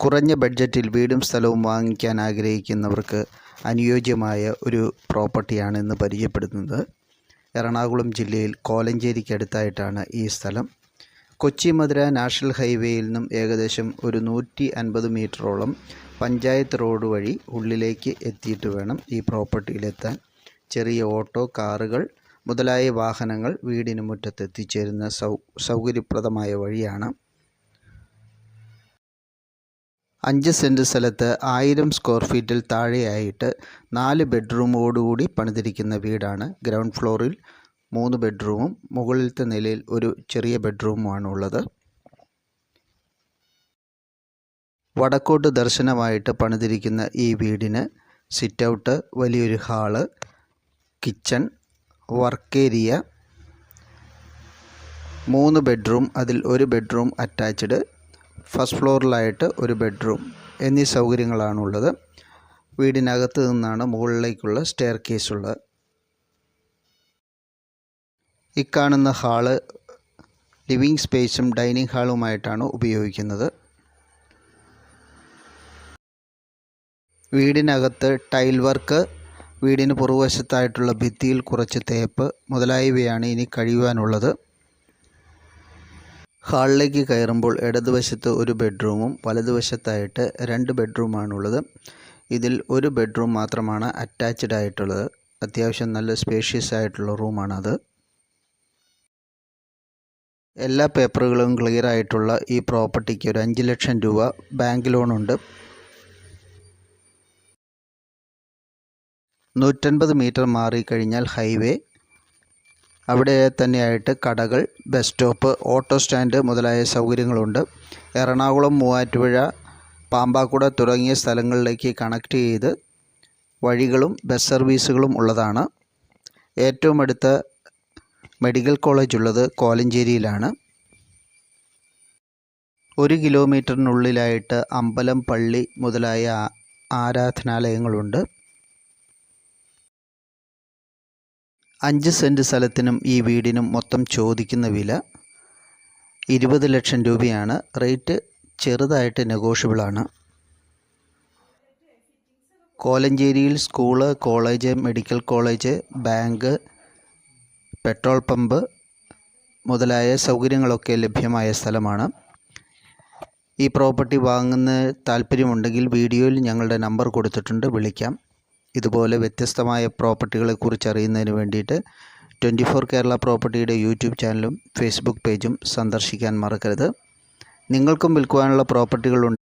കുറഞ്ഞ ബഡ്ജറ്റിൽ വീടും സ്ഥലവും വാങ്ങിക്കാൻ ആഗ്രഹിക്കുന്നവർക്ക് അനുയോജ്യമായ ഒരു പ്രോപ്പർട്ടിയാണ് ഇന്ന് പരിചയപ്പെടുത്തുന്നത് എറണാകുളം ജില്ലയിൽ കോലഞ്ചേരിക്കടുത്തായിട്ടാണ് ഈ സ്ഥലം. കൊച്ചി മധുര നാഷണൽ ഹൈവേയിൽ നിന്നും ഏകദേശം ഒരു നൂറ്റി അൻപത് മീറ്ററോളം പഞ്ചായത്ത് റോഡ് വഴി ഉള്ളിലേക്ക് എത്തിയിട്ട് വേണം ഈ പ്രോപ്പർട്ടിയിലെത്താൻ. ചെറിയ ഓട്ടോ കാറുകൾ മുതലായ വാഹനങ്ങൾ വീടിന് മുറ്റത്ത് എത്തിച്ചേരുന്ന സൗ സൗകര്യപ്രദമായ വഴിയാണ് അഞ്ച് സെന്റ് സ്ഥലത്ത് ആയിരം സ്ക്വയർ ഫീറ്റിൽ താഴെയായിട്ട് നാല് ബെഡ്റൂമോടുകൂടി പണിതിരിക്കുന്ന വീടാണ് ഗ്രൗണ്ട് ഫ്ലോറിൽ മൂന്ന് ബെഡ്റൂമും മുകളിലത്തെ നിലയിൽ ഒരു ചെറിയ ബെഡ്റൂമുമാണ് ഉള്ളത് വടക്കോട്ട് ദർശനമായിട്ട് പണിതിരിക്കുന്ന ഈ വീടിന് സിറ്റ് ഔട്ട് വലിയൊരു ഹാൾ കിച്ചൺ വർക്ക് ഏരിയ മൂന്ന് ബെഡ്റൂം അതിൽ ഒരു ബെഡ്റൂം അറ്റാച്ച്ഡ് ഫസ്റ്റ് ഫ്ലോറിലായിട്ട് ഒരു ബെഡ്റൂം എന്നീ സൗകര്യങ്ങളാണുള്ളത്. വീടിനകത്ത് നിന്നാണ് മുകളിലേക്കുള്ള സ്റ്റെയർ കേസ് ഉള്ളത് ഇക്കാണുന്ന ഹാൾ ലിവിങ് സ്പേസും ഡൈനിങ് ഹാളുമായിട്ടാണ് ഉപയോഗിക്കുന്നത്. വീടിനകത്ത് ടൈൽ വർക്ക് വീടിന് പുറകുവശത്തായിട്ടുള്ള ഭിത്തിയിൽ കുറച്ച് തേപ്പ് മുതലായവയാണ് ഇനി കഴിയുവാനുള്ളത്. ഹാളിലേക്ക് കയറുമ്പോൾ ഇടതുവശത്ത് ഒരു ബെഡ്റൂമും വലതുവശത്തായിട്ട് രണ്ട് ബെഡ്റൂമാണുള്ളത്. ഇതിൽ ഒരു ബെഡ്റൂം മാത്രമാണ് അറ്റാച്ച്ഡ് ആയിട്ടുള്ളത്. അത്യാവശ്യം നല്ല സ്പേഷ്യസ് ആയിട്ടുള്ള റൂമാണത്. എല്ലാ പേപ്പറുകളും ക്ലിയർ ആയിട്ടുള്ള ഈ പ്രോപ്പർട്ടിക്ക് ഒരു അഞ്ച് ലക്ഷം രൂപ ബാങ്ക് ലോണുണ്ട്. നൂറ്റൻപത് മീറ്റർ മാറിക്കഴിഞ്ഞാൽ ഹൈവേ അവിടെ തന്നെയായിട്ട് കടകൾ ബസ് സ്റ്റോപ്പ് ഓട്ടോ സ്റ്റാൻഡ് മുതലായ സൗകര്യങ്ങളുണ്ട്. എറണാകുളം മൂവാറ്റുപുഴ പാമ്പാക്കുട തുടങ്ങിയ സ്ഥലങ്ങളിലേക്ക് കണക്ട് ചെയ്ത് വഴികളും ബസ് സർവീസുകളും ഉള്ളതാണ്. ഏറ്റവും അടുത്ത മെഡിക്കൽ കോളേജ് ഉള്ളത് കോലഞ്ചേരിയിലാണ്. ഒരു കിലോമീറ്ററിനുള്ളിലായിട്ട് അമ്പലം പള്ളി മുതലായ ആരാധനാലയങ്ങളുണ്ട്. അഞ്ച് സെന്റ് സ്ഥലത്തിനും ഈ വീടിനും മൊത്തം ചോദിക്കുന്ന വില ഇരുപത് ലക്ഷം രൂപയാണ്. റേറ്റ് ചെറുതായിട്ട് നെഗോഷ്യബിളാണ് കോലഞ്ചേരിയിൽ school college medical college bank petrol pump മുതലായ സൗകര്യങ്ങളൊക്കെ ലഭ്യമായ സ്ഥലമാണ്. ഈ പ്രോപ്പർട്ടി വാങ്ങുന്ന താല്പര്യമുണ്ടെങ്കിൽ വീഡിയോയിൽ ഞങ്ങളുടെ നമ്പർ കൊടുത്തിട്ടുണ്ട്. വിളിക്കാം. ഇതുപോലെ വ്യത്യസ്തമായ പ്രോപ്പർട്ടികളെക്കുറിച്ച് അറിയുന്നതിന് വേണ്ടിയിട്ട് ട്വന്റി ഫോർ കേരള പ്രോപ്പർട്ടിയുടെ യൂട്യൂബ് ചാനലും ഫേസ്ബുക്ക് പേജും സന്ദർശിക്കാൻ മറക്കരുത്. നിങ്ങൾക്കും വിൽക്കുവാനുള്ള പ്രോപ്പർട്ടികളുണ്ട്